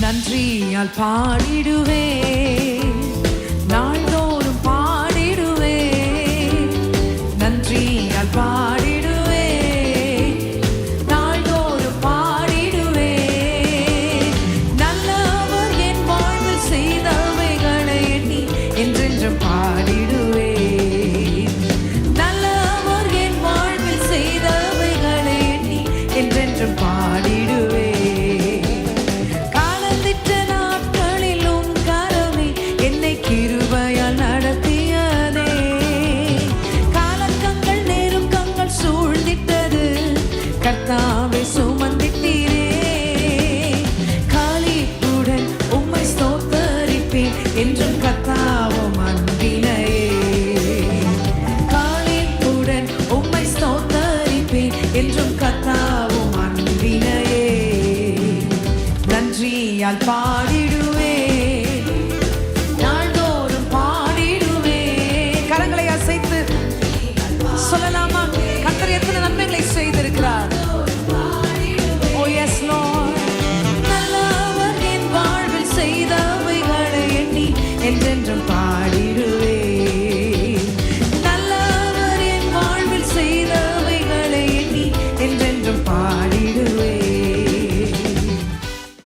நன்றியால் பாடிடுவே. நாள்தோறும் பாடிடுவே. நன்றியால் பாடி ஸ்தோத்தரிப்பேன் என்றும் கத்தாவும் அன்பினையே. காலின் உம்மை ஸ்தோத்தரிப்பேன் என்றும் கத்தாவும் அன்பினையே. நன்றியால் பா